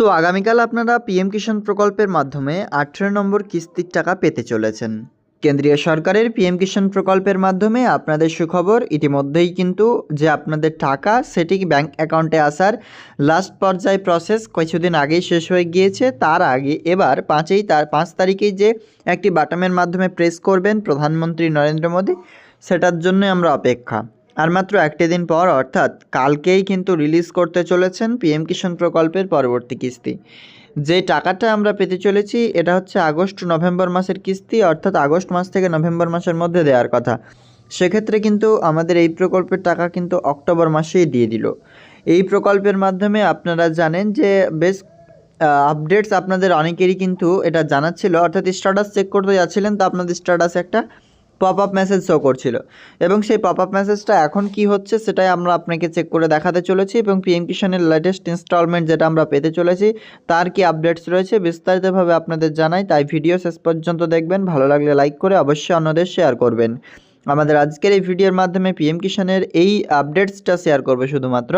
তো আগামীকাল আপনারা পিএম কিষাণ প্রকল্পের মাধ্যমে আঠেরো নম্বর কিস্তির টাকা পেতে চলেছেন। কেন্দ্রীয় সরকারের পিএম কিষাণ প্রকল্পের মাধ্যমে আপনাদের সুখবর ইতিমধ্যেই কিন্তু যে আপনাদের টাকা সেটি ব্যাংক অ্যাকাউন্টে আসার লাস্ট পর্যায়ে প্রসেস কিছুদিন আগেই শেষ হয়ে গিয়েছে। তার আগে এবার পাঁচই তার পাঁচ তারিখেই যে একটি বাটামের মাধ্যমে প্রেস করবেন প্রধানমন্ত্রী নরেন্দ্র মোদী, সেটার জন্য আমরা অপেক্ষা। আর মাত্র একটি দিন পর, অর্থাৎ কালকেই কিন্তু রিলিজ করতে চলেছেন পিএম কিষাণ প্রকল্পের পরবর্তী কিস্তি। যে টাকাটা আমরা পেতে চলেছি, এটা হচ্ছে আগস্ট, নভেম্বর মাসের কিস্তি, অর্থাৎ আগস্ট মাস থেকে নভেম্বর মাসের মধ্যে দেওয়ার কথা। সেক্ষেত্রে কিন্তু আমাদের এই প্রকল্পের টাকা কিন্তু অক্টোবর মাসেই দিয়ে দিল। এই প্রকল্পের মাধ্যমে আপনারা জানেন যে বেশ আপডেটস আপনাদের অনেকেরই কিন্তু এটা জানাচ্ছিল। অর্থাৎ স্ট্যাটাস চেক করতে যাচ্ছিলেন, তো আপনাদের স্ট্যাটাস একটা পপ আপ মেসেজ শো করছিল। এবং সেই পপ আপ মেসেজটা এখন কি হচ্ছে সেটাই আমরা আপনাকে চেক করে দেখাতে চলেছি এবং পিএম কিষানের লেটেস্ট ইনস্টলমেন্ট যেটা আমরা পেতে চলেছি, তার কি আপডেটস রয়েছে বিস্তারিতভাবে আপনাদের জানাই। তাই ভিডিও শেষ পর্যন্ত দেখবেন, ভালো লাগলে লাইক করে অবশ্যই অন্যদের শেয়ার করবেন। আমাদের আজকের এই ভিডিওর মাধ্যমে পিএম কিষানের এই আপডেটসটা শেয়ার করবে শুধুমাত্র।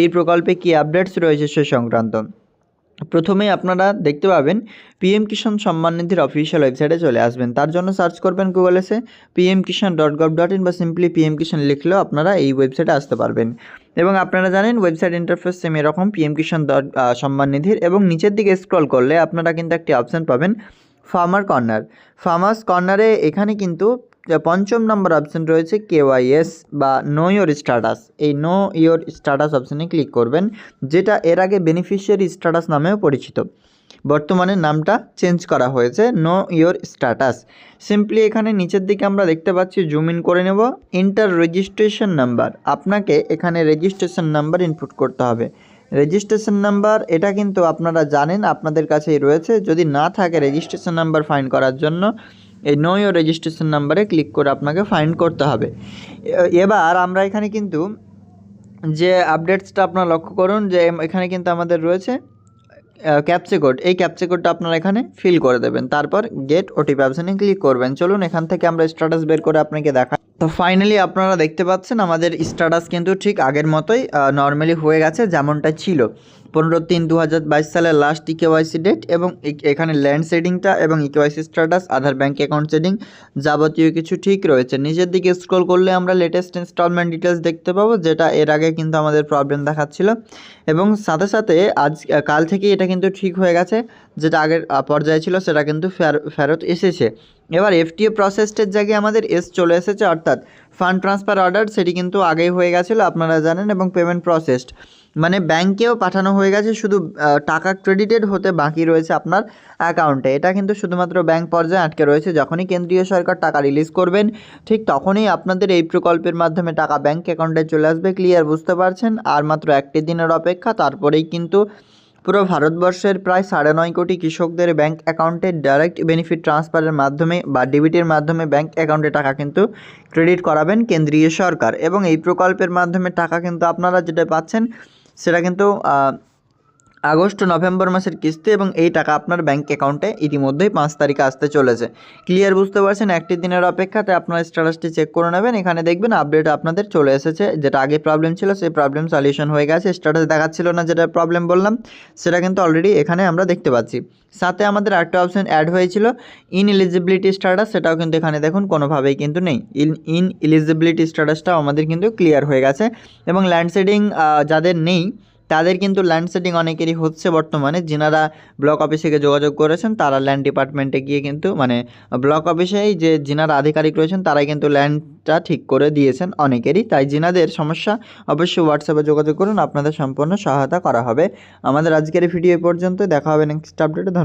এই প্রকল্পে কি আপডেটস রয়েছে সে সংক্রান্ত। প্রথমেই আপনারা দেখতে পাবেন পিএম কিষাণ সম্মান নিধির অফিসিয়াল ওয়েবসাইটে চলে আসবেন। তার জন্য সার্চ করবেন গুগলে সে PM Kisan dot gov dot in বা সিম্পলি পিএম কিষাণ লিখলেও আপনারা এই ওয়েবসাইটে আসতে পারবেন। এবং আপনারা জানেন ওয়েবসাইট ইন্টারফেস সেম এরকম পিএম কিষাণ ডট সম্মান নিধির এবং নিচের দিকে স্ক্রল করলে আপনারা কিন্তু একটি অপশান পাবেন ফার্মার কর্নার ফার্মার্স কর্নারে এখানে কিন্তু পঞ্চম নম্বর অপশান রয়েছে কেওয়াইএস বা নো ইয়োর স্ট্যাটাস এই নো ইয়োর স্ট্যাটাস অপশানে ক্লিক করবেন, যেটা এর আগে বেনিফিশিয়ারি স্ট্যাটাস নামেও পরিচিত। বর্তমানে নামটা চেঞ্জ করা হয়েছে নো ইয়োর স্ট্যাটাস সিম্পলি এখানে নিচের দিকে আমরা দেখতে পাচ্ছি জুম ইন করে নেব ইন্টার রেজিস্ট্রেশন নাম্বার আপনাকে এখানে রেজিস্ট্রেশন নাম্বার ইনপুট করতে হবে। রেজিস্ট্রেশন নাম্বার এটা কিন্তু আপনারা জানেন, আপনাদের কাছেই রয়েছে। যদি না থাকে রেজিস্ট্রেশন নাম্বার ফাইন করার জন্য এই নো ইয়োর রেজিস্ট্রেশন নাম্বারে ক্লিক করে আপনাকে ফাইন্ড করতে হবে। এবার আমরা এখানে কিন্তু যে আপডেটসটা আপনারা লক্ষ্য করুন, যে এখানে কিন্তু আমাদের রয়েছে ক্যাপচে কোড এই ক্যাপচে কোডটা আপনারা এখানে ফিল করে দেবেন। তারপর গেট ওটিপি অপশানে ক্লিক করবেন। চলুন এখান থেকে আমরা স্ট্যাটাস বের করে আপনাকে দেখা তো ফাইনালি আপনারা দেখতে পাচ্ছেন আমাদের স্ট্যাটাস কিন্তু ঠিক আগের মতোই নর্মালি হয়ে গেছে যেমনটা ছিল। পনেরো তিন দু হাজার বাইশ লাস্ট ইকেওয়াইসি ডেট এবং এখানে ল্যান্ড সেটিংটা এবং eKYC status Aadhaar bank account seeding যাবতীয় কিছু ঠিক রয়েছে। নিচের দিকে স্ক্রল করলে আমরা লেটেস্ট ইনস্টলমেন্ট ডিটেলস দেখতে পাবো, যেটা এর আগে কিন্তু আমাদের প্রবলেম দেখাচ্ছিল। এবং সাথে সাথে আজ কাল থেকেই এটা কিন্তু ঠিক হয়ে গেছে। যেটা আগের পর্যায়ে ছিল, সেটা কিন্তু ফের- ফেরত এসেছে। এবার এফটিএ প্রসেসটের জায়গায় আমাদের এস চলে এসেছে, অর্থাৎ ফান্ড ট্রান্সফার অর্ডার সেটি কিন্তু আগেই হয়ে গেছিল, আপনারা জানেন, এবং পেমেন্ট প্রসেসড মানে ব্যাংকেও পাঠানো হয়ে গেছে, শুধু টাকা ক্রেডিটেড হতে বাকি রয়েছে আপনার অ্যাকাউন্টে এটা কিন্তু শুধুমাত্র ব্যাংক পর্যায়ে আটকে রয়েছে, যখনই কেন্দ্রীয় সরকার টাকা রিলিজ করবেন, ঠিক তখনই আপনাদের এই প্রকল্পের মাধ্যমে টাকা ব্যাংক অ্যাকাউন্টে চলে আসবে ক্লিয়ার বুঝতে পারছেন? আর মাত্র একটি দিনের অপেক্ষা, তারপরেই কিন্তু পুরো ভারতবর্ষের প্রায় সাড়ে নয় কোটি কৃষকদের ব্যাংক অ্যাকাউন্টে ডাইরেক্ট বেনিফিট ট্রান্সফারের মাধ্যমে বা ডেবিটের মাধ্যমে ব্যাংক অ্যাকাউন্টে টাকা কিন্তু ক্রেডিট করাবেন কেন্দ্রীয় সরকার। এবং এই প্রকল্পের মাধ্যমে টাকা কিন্তু আপনারা যেটা পাচ্ছেন, সেটা কিন্তু আগস্ট নভেম্বর মাসের কিস্তি এবং এই টাকা আপনার ব্যাঙ্ক অ্যাকাউন্টে ইতিমধ্যেই পাঁচ তারিখে আসতে চলেছে। ক্লিয়ার বুঝতে পারছেন? একটি দিনের অপেক্ষাতে আপনার স্ট্যাটাসটি চেক করে নেবেন। এখানে দেখবেন আপডেট আপনাদের চলে এসেছে। যেটা আগে প্রবলেম ছিল, সেই প্রবলেম সলিউশন হয়ে গেছে। স্ট্যাটাস দেখাচ্ছিল না যেটা প্রবলেম বললাম, সেটা কিন্তু অলরেডি এখানে আমরা দেখতে পাচ্ছি। সাথে আমাদের আরেকটা অপশন অ্যাড হয়েছিল ইন এলিজিবিলিটি স্ট্যাটাস সেটাও কিন্তু এখানে দেখুন, কোনোভাবেই কিন্তু নেই। ইন ইন এলিজিবিলিটি স্ট্যাটাসটাও আমাদের কিন্তু ক্লিয়ার হয়ে গেছে। এবং ল্যান্ড সেডিং যাদের নেই তাদের কিন্তু ল্যান্ড সেটিং অনেকেরই হচ্ছে বর্তমানে। যেনারা ব্লক অফিসে গিয়ে যোগাযোগ করেছেন, তারা ল্যান্ড ডিপার্টমেন্টে গিয়ে কিন্তু মানে ব্লক অফিসেই যে যেনারা আধিকারিক রয়েছেন, তারাই কিন্তু ল্যান্ডটা ঠিক করে দিয়েছেন অনেকেরই। তাই যিনাদের সমস্যা অবশ্যই হোয়াটসঅ্যাপে যোগাযোগ করুন। আপনাদের সম্পূর্ণ সহায়তা করা হবে। আমাদের আজকের ভিডিও পর্যন্ত দেখা হবে নেক্সট আপডেটে